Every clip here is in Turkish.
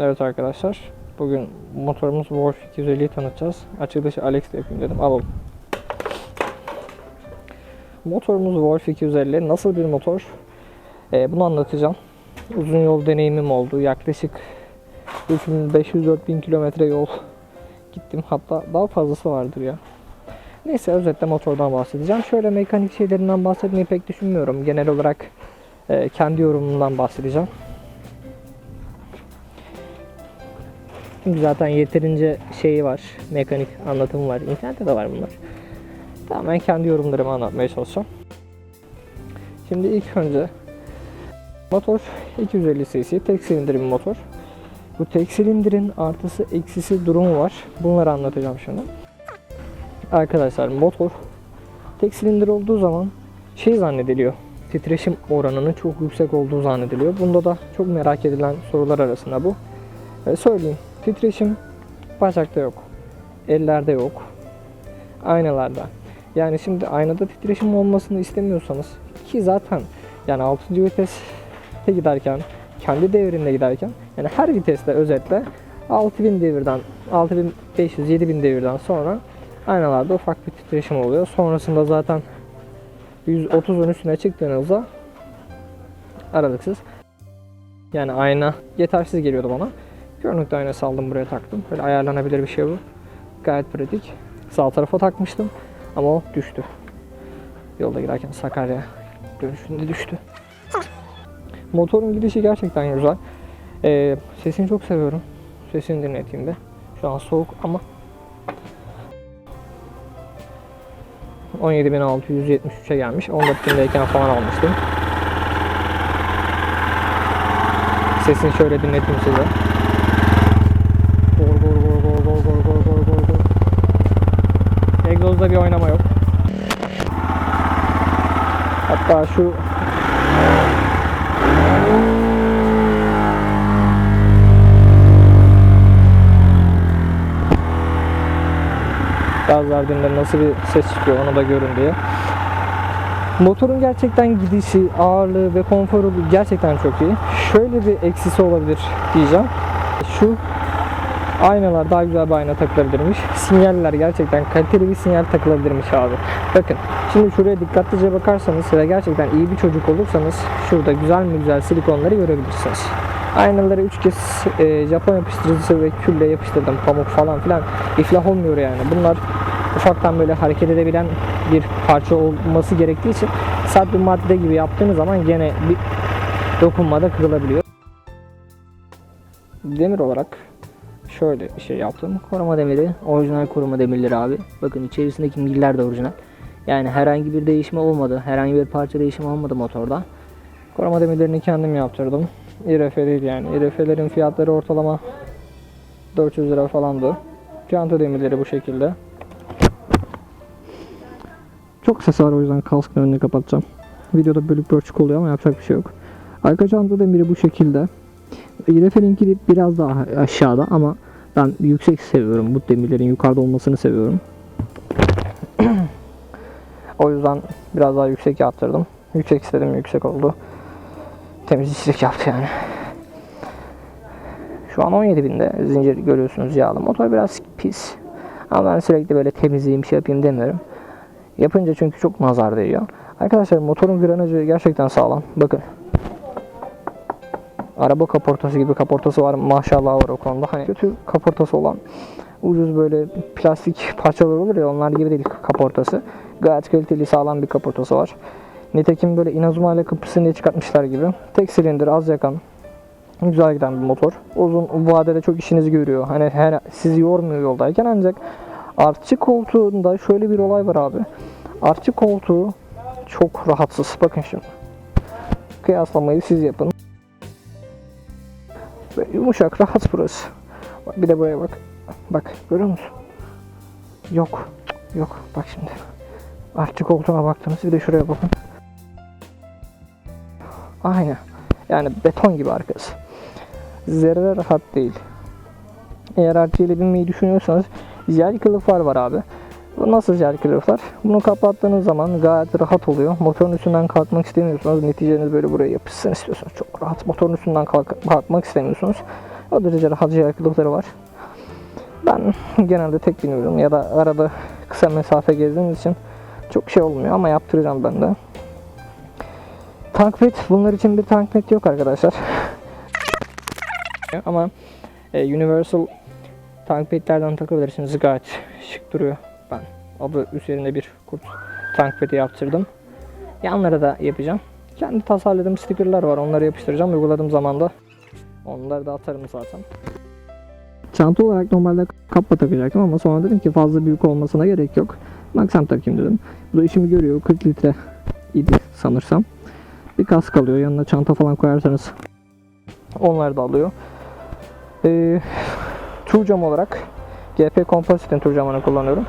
Evet arkadaşlar. Bugün motorumuz Wolf 250'yi tanıtacağız. Açılışı Alex de yapayım dedim. Alalım. Motorumuz Wolf 250. Nasıl bir motor? Ee, bunu anlatacağım. Uzun yol deneyimim oldu. Yaklaşık 3500-4000 kilometre yol gittim. Hatta daha fazlası vardır ya. Neyse özetle motordan bahsedeceğim. Şöyle mekanik şeylerinden bahsetmeyi pek düşünmüyorum. Genel olarak e, kendi yorumumdan bahsedeceğim. Zaten yeterince şeyi var. Mekanik anlatımı var. İnternette de var bunlar. Tamamen kendi yorumlarımı anlatmaya çalışacağım. Şimdi ilk önce motor 250 cc tek silindir bir motor. Bu tek silindirin artısı eksisi durumu var. Bunları anlatacağım şimdi. Arkadaşlar motor tek silindir olduğu zaman şey zannediliyor. Titreşim oranının çok yüksek olduğu zannediliyor. Bunda da çok merak edilen sorular arasında bu. E, söyleyeyim. Titreşim bacakta yok. Ellerde yok. Aynalarda. Yani şimdi aynada titreşim olmasını istemiyorsanız ki zaten yani 6. viteste giderken kendi devrinde giderken yani her viteste özetle 6000 devirden 6500 7000 devirden sonra aynalarda ufak bir titreşim oluyor. Sonrasında zaten 130'un üstüne çıktığınızda aralıksız yani ayna yetersiz geliyordu bana. Görünükte aynası aldım buraya taktım. Böyle ayarlanabilir bir şey bu. Gayet pratik. Sağ tarafa takmıştım ama o düştü. Yolda giderken Sakarya dönüşünde düştü. Motorun gidişi gerçekten güzel. Ee, sesini çok seviyorum. Sesini dinleteyim de. Şu an soğuk ama 17.673'e gelmiş. 14.000'deyken falan almıştım. Sesini şöyle dinleteyim size. Egzozda bir oynama yok. Hatta şu gaz verdiğinde nasıl bir ses çıkıyor onu da görün diye. Motorun gerçekten gidişi, ağırlığı ve konforu gerçekten çok iyi. Şöyle bir eksisi olabilir diyeceğim. Şu aynalar daha güzel bir ayna takılabilirmiş. Sinyaller gerçekten kaliteli bir sinyal takılabilirmiş abi. Bakın şimdi şuraya dikkatlice bakarsanız ve gerçekten iyi bir çocuk olursanız şurada güzel mi güzel silikonları görebilirsiniz. Aynaları 3 kez e, Japon yapıştırıcısı ve külle yapıştırdım pamuk falan filan iflah olmuyor yani. Bunlar ufaktan böyle hareket edebilen bir parça olması gerektiği için sert bir madde gibi yaptığınız zaman gene bir dokunmada kırılabiliyor. Demir olarak şöyle bir şey yaptım. Koruma demiri, orijinal koruma demirleri abi. Bakın içerisindeki miller de orijinal. Yani herhangi bir değişme olmadı. Herhangi bir parça değişimi olmadı motorda. Koruma demirlerini kendim yaptırdım. İRF değil yani. İRF'lerin fiyatları ortalama 400 lira falandı. Çanta demirleri bu şekilde. Çok ses var o yüzden kaskın önünü kapatacağım. Videoda bölük bölçük oluyor ama yapacak bir şey yok. Arka çanta demiri bu şekilde. İRF'ninki biraz daha aşağıda ama ben yüksek seviyorum. Bu demirlerin yukarıda olmasını seviyorum. o yüzden biraz daha yüksek yaptırdım. Yüksek istedim yüksek oldu. Temizlikçilik yaptı yani. Şu an 17 binde zincir görüyorsunuz yağlı. Motor biraz pis. Ama ben sürekli böyle temizleyeyim şey yapayım demiyorum. Yapınca çünkü çok nazar değiyor. Arkadaşlar motorun granajı gerçekten sağlam. Bakın. Araba kaportası gibi kaportası var. Maşallah var o konuda. Hani kötü kaportası olan ucuz böyle plastik parçalar olur ya onlar gibi değil kaportası. Gayet kaliteli sağlam bir kaportası var. Nitekim böyle Inazuma ile kapısını diye çıkartmışlar gibi. Tek silindir az yakan güzel giden bir motor. Uzun vadede çok işinizi görüyor. Hani her sizi yormuyor yoldayken ancak artçı koltuğunda şöyle bir olay var abi. Artçı koltuğu çok rahatsız. Bakın şimdi. Kıyaslamayı siz yapın. Ve yumuşak rahat burası. Bak bir de buraya bak. Bak görüyor musun? Yok. Yok. Bak şimdi. Artçı koltuğuna baktınız. Bir de şuraya bakın. Aynen. Yani beton gibi arkası. Zerre rahat değil. Eğer artçıyla binmeyi düşünüyorsanız jel kılıflar var abi. Nasıl jel kılıflar? Bunu kapattığınız zaman gayet rahat oluyor. Motorun üstünden kalkmak istemiyorsunuz. Neticeniz böyle buraya yapışsın istiyorsunuz. Çok rahat. Motorun üstünden kalk kalkmak istemiyorsunuz. O derece rahat yakılıkları var. Ben genelde tek biniyorum ya da arada kısa mesafe gezdiğimiz için çok şey olmuyor ama yaptıracağım ben de. Tankbet bunlar için bir tankbet yok arkadaşlar. ama e, Universal tankbetlerden takabilirsiniz gayet şık duruyor. Ben adı üzerinde bir kurt tankbeti yaptırdım. Yanlara da yapacağım. Kendi tasarladığım stickerlar var onları yapıştıracağım uyguladığım zaman da onları da atarım zaten. Çanta olarak normalde kapla takacaktım ama sonra dedim ki fazla büyük olmasına gerek yok. Maksam takayım dedim. Bu da işimi görüyor. 40 litre idi sanırsam. Bir kask alıyor. Yanına çanta falan koyarsanız onlar da alıyor. Ee, tur olarak GP Composite'in tur kullanıyorum.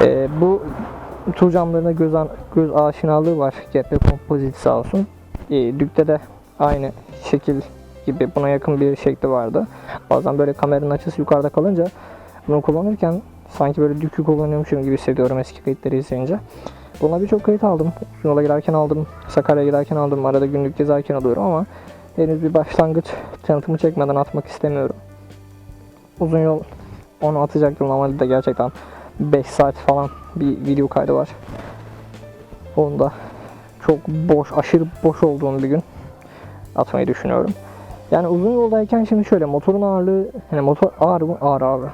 Ee, bu tur camlarına göz, an- göz aşinalığı var. GP Composite sağ olsun. Ee, Dük'te de aynı şekil gibi buna yakın bir şekli vardı. Bazen böyle kameranın açısı yukarıda kalınca bunu kullanırken sanki böyle dükü kullanıyormuşum gibi hissediyorum eski kayıtları izleyince. Buna birçok kayıt aldım. Uzun yola giderken aldım. Sakarya'ya giderken aldım. Arada günlük gezerken alıyorum ama henüz bir başlangıç tanıtımı çekmeden atmak istemiyorum. Uzun yol onu atacaktım. Normalde gerçekten 5 saat falan bir video kaydı var. Onda çok boş, aşırı boş olduğum bir gün atmayı düşünüyorum. Yani uzun yoldayken şimdi şöyle motorun ağırlığı, hani motor ağır mı? Ağır ağır.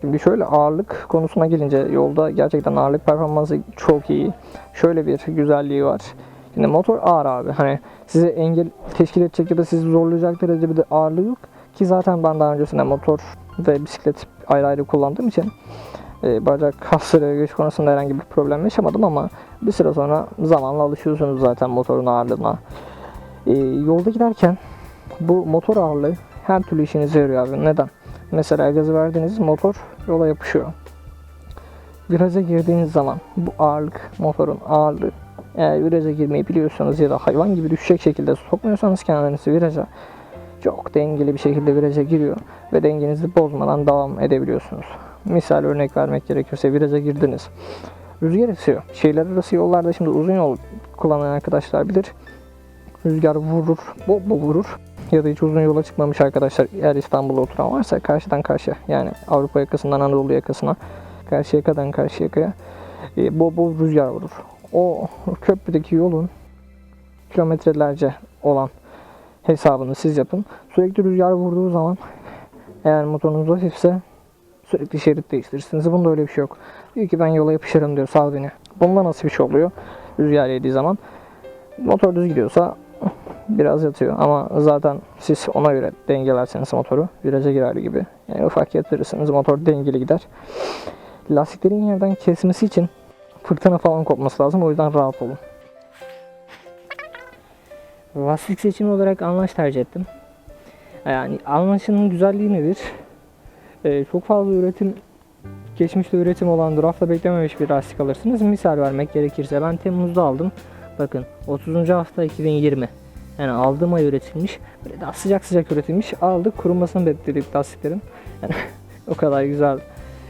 Şimdi şöyle ağırlık konusuna gelince yolda gerçekten ağırlık performansı çok iyi. Şöyle bir güzelliği var. Şimdi motor ağır abi. Hani size engel teşkil edecek ya da sizi zorlayacak derecede bir ağırlığı yok. Ki zaten ben daha öncesinde motor ve bisiklet ayrı ayrı kullandığım için e, bacak kasları güç konusunda herhangi bir problem yaşamadım ama bir süre sonra zamanla alışıyorsunuz zaten motorun ağırlığına. E, yolda giderken bu motor ağırlığı her türlü işinize yarıyor abi. Neden? Mesela gazı verdiğiniz motor yola yapışıyor. Viraja girdiğiniz zaman bu ağırlık, motorun ağırlığı eğer viraja girmeyi biliyorsanız ya da hayvan gibi düşecek şekilde sokmuyorsanız kendinizi viraja çok dengeli bir şekilde viraja giriyor ve dengenizi bozmadan devam edebiliyorsunuz. Misal örnek vermek gerekirse viraja girdiniz. Rüzgar esiyor. Şehirler arası yollarda şimdi uzun yol kullanan arkadaşlar bilir. Rüzgar vurur, bol bol vurur. Ya da hiç uzun yola çıkmamış arkadaşlar eğer İstanbul'da oturan varsa karşıdan karşıya yani Avrupa yakasından Anadolu yakasına karşı yakadan karşı yakaya e, bol bol rüzgar vurur. O köprüdeki yolun kilometrelerce olan hesabını siz yapın. Sürekli rüzgar vurduğu zaman eğer motorunuz hafifse sürekli şerit değiştirirsiniz. Bunda öyle bir şey yok. Diyor ki ben yola yapışırım diyor sal beni. Bunda nasıl bir şey oluyor? Rüzgar yediği zaman motor düz gidiyorsa biraz yatıyor ama zaten siz ona göre dengelerseniz motoru viraja girer gibi yani ufak yatırırsınız motor dengeli gider. Lastiklerin yerden kesmesi için fırtına falan kopması lazım o yüzden rahat olun. Lastik seçimi olarak Anlaş tercih ettim. Yani Anlaş'ın güzelliği nedir? Ee, çok fazla üretim geçmişte üretim olan durafta beklememiş bir lastik alırsınız. Misal vermek gerekirse ben Temmuz'da aldım. Bakın 30. hafta 2020. Yani aldığım ay üretilmiş. Böyle daha sıcak sıcak üretilmiş. Aldık kurumasını bekledik lastiklerin. Yani o kadar güzel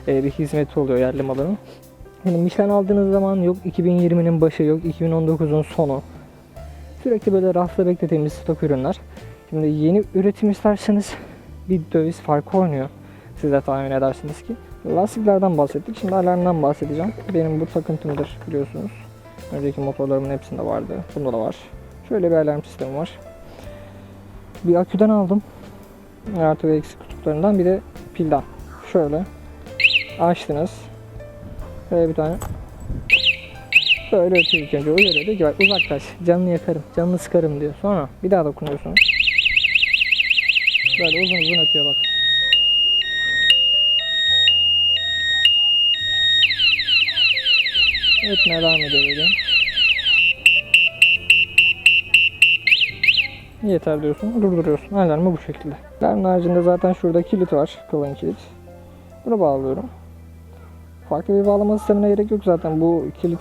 e, bir hizmeti oluyor yerli malının. Yani Michelin aldığınız zaman yok 2020'nin başı yok 2019'un sonu. Sürekli böyle rafta beklediğimiz stok ürünler. Şimdi yeni üretim isterseniz bir döviz farkı oynuyor. Siz de tahmin edersiniz ki. Lastiklerden bahsettik. Şimdi alarmdan bahsedeceğim. Benim bu takıntımdır biliyorsunuz. Önceki motorlarımın hepsinde vardı. Bunda da var. Şöyle bir alarm sistemi var. Bir aküden aldım. Artı ve eksi kutuplarından bir de pilden. Şöyle açtınız. Böyle bir tane böyle ötüyor ilk önce uyarıyor diyor ki bak uzaklaş canını yakarım canını sıkarım diyor. Sonra bir daha dokunuyorsunuz. Böyle uzun uzun ötüyor bak. Ötmeye devam böyle. Yeter diyorsun, durduruyorsun. Alarmı bu şekilde. Alarmın haricinde zaten şurada kilit var, kalın kilit. Bunu bağlıyorum. Farklı bir bağlama sistemine gerek yok zaten. Bu kilit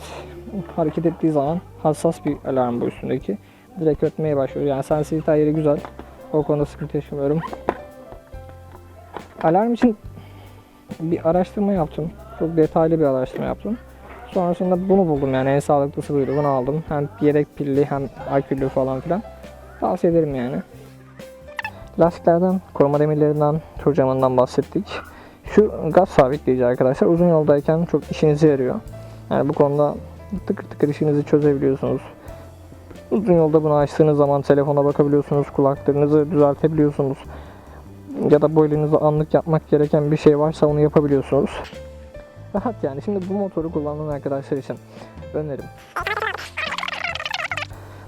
hareket ettiği zaman hassas bir alarm bu üstündeki. Direkt ötmeye başlıyor. Yani sensitivite ayarı güzel. O konuda sıkıntı yaşamıyorum. Alarm için bir araştırma yaptım. Çok detaylı bir araştırma yaptım. Sonrasında bunu buldum yani en sağlıklısı buydu. Bunu aldım. Hem yedek pilli hem akülü falan filan. Tavsiye ederim yani. Lastiklerden, koruma demirlerinden, tur camından bahsettik. Şu gaz sabitleyici arkadaşlar uzun yoldayken çok işinize yarıyor. Yani bu konuda tıkır tıkır işinizi çözebiliyorsunuz. Uzun yolda bunu açtığınız zaman telefona bakabiliyorsunuz, kulaklarınızı düzeltebiliyorsunuz. Ya da boylunuzu anlık yapmak gereken bir şey varsa onu yapabiliyorsunuz. Rahat yani. Şimdi bu motoru kullanan arkadaşlar için önerim.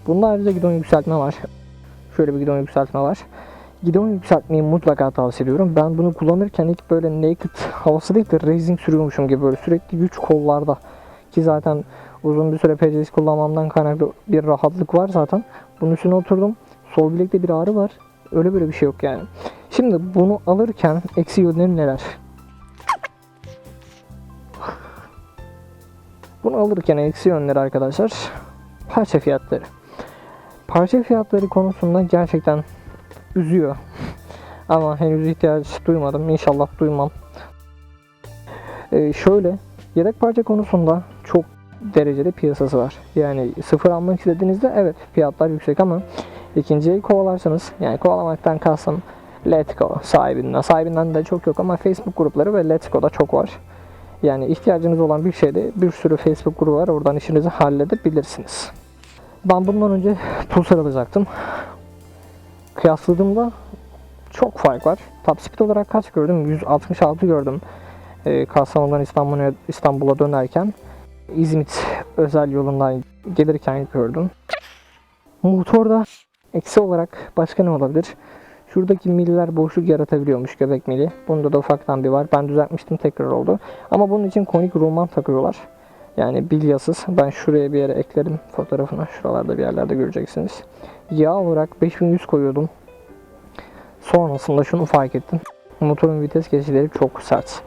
Bunun ayrıca gidon yükseltme var. Şöyle bir gidon yükseltme var. Gidon yükseltmeyi mutlaka tavsiye ediyorum. Ben bunu kullanırken ilk böyle naked havası değil de racing sürüyormuşum gibi böyle sürekli güç kollarda. Ki zaten uzun bir süre PCS kullanmamdan kaynaklı bir rahatlık var zaten. Bunun üstüne oturdum. Sol bilekte bir ağrı var. Öyle böyle bir şey yok yani. Şimdi bunu alırken eksi yönleri neler? Bunu alırken eksi yönleri arkadaşlar parça fiyatları. Parça fiyatları konusunda gerçekten üzüyor. Ama henüz ihtiyaç duymadım. İnşallah duymam. Ee, şöyle yedek parça konusunda çok derecede piyasası var. Yani sıfır almak istediğinizde evet fiyatlar yüksek ama ikinciyi kovalarsanız yani kovalamaktan kastım Letgo sahibinden. Sahibinden de çok yok ama Facebook grupları ve Letgo'da çok var. Yani ihtiyacınız olan bir şeyde bir sürü Facebook grubu var. Oradan işinizi halledebilirsiniz. Ben bundan önce Pulsar alacaktım. Kıyasladığımda çok fark var. Top speed olarak kaç gördüm? 166 gördüm. Ee, Kastamonu'dan İstanbul'a İstanbul'a dönerken İzmit özel yolundan gelirken gördüm. Motorda eksi olarak başka ne olabilir? Şuradaki miller boşluk yaratabiliyormuş göbek mili. Bunda da ufaktan bir var. Ben düzeltmiştim tekrar oldu. Ama bunun için konik roman takıyorlar. Yani bilyasız. Ben şuraya bir yere eklerim fotoğrafını. Şuralarda bir yerlerde göreceksiniz. Yağ olarak 5100 koyuyordum. Sonrasında şunu fark ettim. Motorun vites geçişleri çok sert.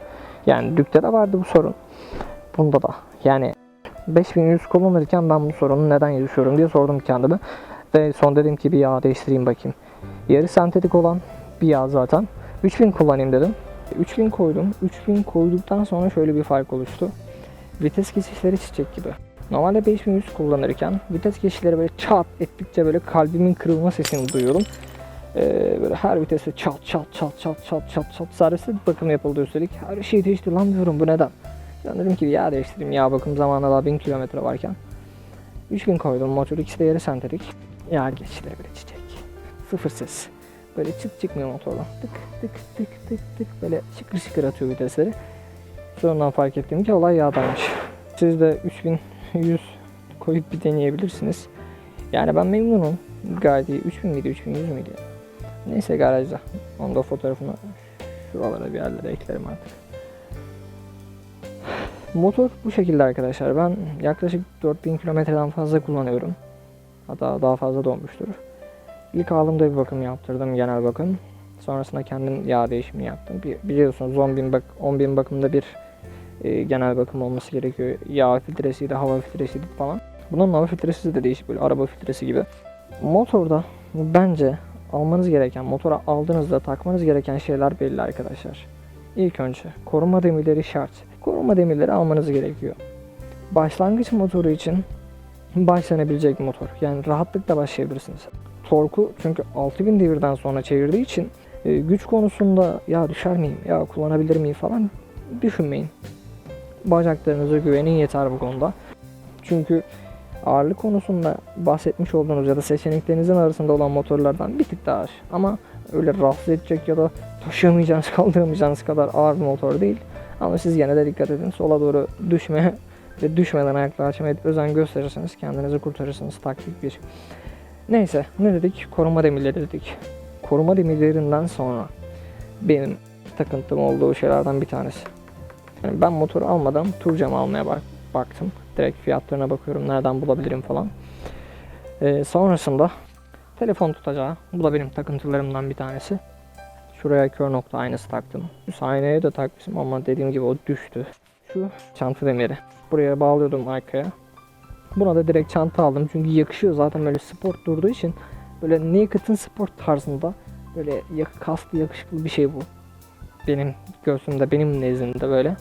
Yani Dük'te de vardı bu sorun. Bunda da. Yani 5100 kullanırken ben bu sorunu neden yaşıyorum diye sordum kendime. Ve son dedim ki bir yağ değiştireyim bakayım. Yarı sentetik olan bir yağ zaten. 3000 kullanayım dedim. 3000 koydum. 3000 koyduktan sonra şöyle bir fark oluştu. Vites geçişleri çiçek gibi. Normalde 5100 kullanırken vites geçişleri böyle çat ettikçe böyle kalbimin kırılma sesini duyuyorum. Ee, böyle her viteste çat çat çat çat çat çat çat serviste bakım yapıldı üstelik. Her şey değişti lan diyorum bu neden? Ben dedim ki yağ değiştireyim yağ bakım zamanında daha 1000 kilometre varken. 3000 koydum motor ikisi de yarı sentetik. Yağ geçişleri böyle çiçek. Sıfır ses. Böyle çıt çıkmıyor motordan. Tık tık tık tık tık böyle şıkır şıkır atıyor vitesleri. Sonradan fark ettim ki olay yağdaymış. Siz de 3100 koyup bir deneyebilirsiniz. Yani ben memnunum. Gayet iyi. 3000 miydi 3100 müydü? Neyse garajda. Onu da fotoğrafını şuralara bir yerlere eklerim artık. Motor bu şekilde arkadaşlar. Ben yaklaşık 4000 kilometreden fazla kullanıyorum. Hatta daha fazla da olmuştur. İlk aldığımda bir bakım yaptırdım, genel bakım. Sonrasında kendim yağ değişimi yaptım. Bi- Biliyorsunuz 10 bin, bak 10 bin bakımda bir e, genel bakım olması gerekiyor. Yağ filtresiydi, hava filtresiydi falan. Bunun hava filtresi de değişik böyle araba filtresi gibi. Motorda bence almanız gereken, motora aldığınızda takmanız gereken şeyler belli arkadaşlar. İlk önce koruma demirleri şart. Koruma demirleri almanız gerekiyor. Başlangıç motoru için başlanabilecek motor. Yani rahatlıkla başlayabilirsiniz. Torku çünkü 6000 devirden sonra çevirdiği için e, güç konusunda ya düşer miyim, ya kullanabilir miyim falan düşünmeyin. Bacaklarınıza güvenin yeter bu konuda. Çünkü ağırlık konusunda bahsetmiş olduğunuz ya da seçeneklerinizin arasında olan motorlardan bir tık daha ağır. Ama öyle rahatsız edecek ya da taşıyamayacağınız, kaldıramayacağınız kadar ağır bir motor değil. Ama siz gene de dikkat edin. Sola doğru düşmeye ve düşmeden ayakları açmaya özen gösterirseniz kendinizi kurtarırsınız. Taktik bir. Neyse ne dedik? Koruma demirleri dedik. Koruma demirlerinden sonra benim takıntım olduğu şeylerden bir tanesi. Yani ben motoru almadan tur camı almaya bak baktım. Direkt fiyatlarına bakıyorum nereden bulabilirim falan. Ee, sonrasında telefon tutacağı. Bu da benim takıntılarımdan bir tanesi. Şuraya kör nokta aynası taktım. Şu aynaya da takmışım ama dediğim gibi o düştü. Şu çanta demiri. Buraya bağlıyordum arkaya. Buna da direkt çanta aldım çünkü yakışıyor zaten böyle sport durduğu için böyle naked'ın sport tarzında böyle kaslı yakışıklı bir şey bu. Benim göğsümde benim nezdimde böyle.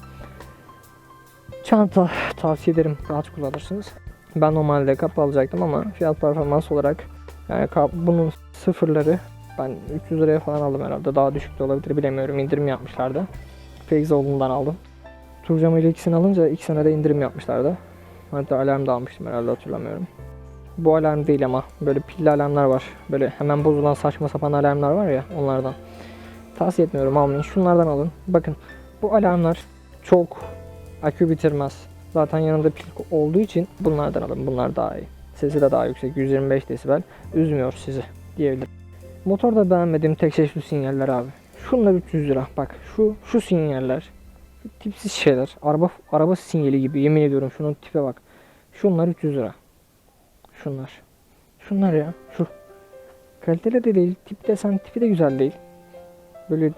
Çanta tavsiye ederim rahat kullanırsınız. Ben normalde kap alacaktım ama fiyat performans olarak yani kap, bunun sıfırları Ben 300 liraya falan aldım herhalde. Daha düşük de olabilir bilemiyorum. İndirim yapmışlardı. Feyzoğlu'ndan aldım. Turcam ile ikisini alınca ikisine de indirim yapmışlardı. Hatta alarm da almıştım herhalde hatırlamıyorum. Bu alarm değil ama böyle pilli alarmlar var. Böyle hemen bozulan saçma sapan alarmlar var ya onlardan. Tavsiye etmiyorum almayın. Şunlardan alın. Bakın bu alarmlar çok akü bitirmez. Zaten yanında pil olduğu için bunlardan alın. Bunlar daha iyi. Sesi de daha yüksek. 125 desibel. Üzmüyor sizi diyebilirim. Motorda beğenmediğim tek şey sinyaller abi. Şunlar 300 lira. Bak şu şu sinyaller. Tipsiz şeyler. Araba araba sinyali gibi yemin ediyorum şunun tipe bak. Şunlar 300 lira. Şunlar. Şunlar ya. Şu. Kaliteli de değil. Tip desen tipi de güzel değil. Böyle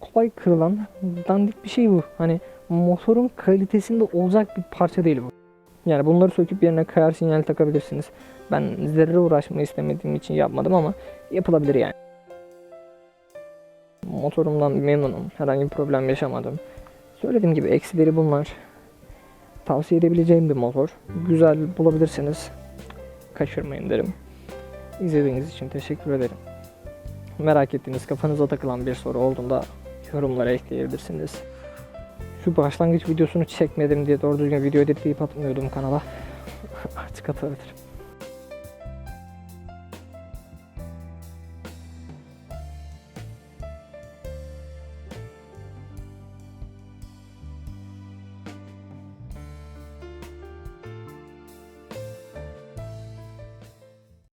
kolay kırılan dandik bir şey bu. Hani motorun kalitesinde olacak bir parça değil bu. Yani bunları söküp yerine kayar sinyal takabilirsiniz. Ben zerre uğraşmayı istemediğim için yapmadım ama yapılabilir yani. Motorumdan memnunum. Herhangi bir problem yaşamadım. Söylediğim gibi eksileri bunlar. Tavsiye edebileceğim bir motor. Güzel bulabilirsiniz. Kaçırmayın derim. İzlediğiniz için teşekkür ederim. Merak ettiğiniz kafanıza takılan bir soru olduğunda yorumlara ekleyebilirsiniz. Şu başlangıç videosunu çekmedim diye doğru düzgün video editleyip atmıyordum kanala. Artık atabilirim.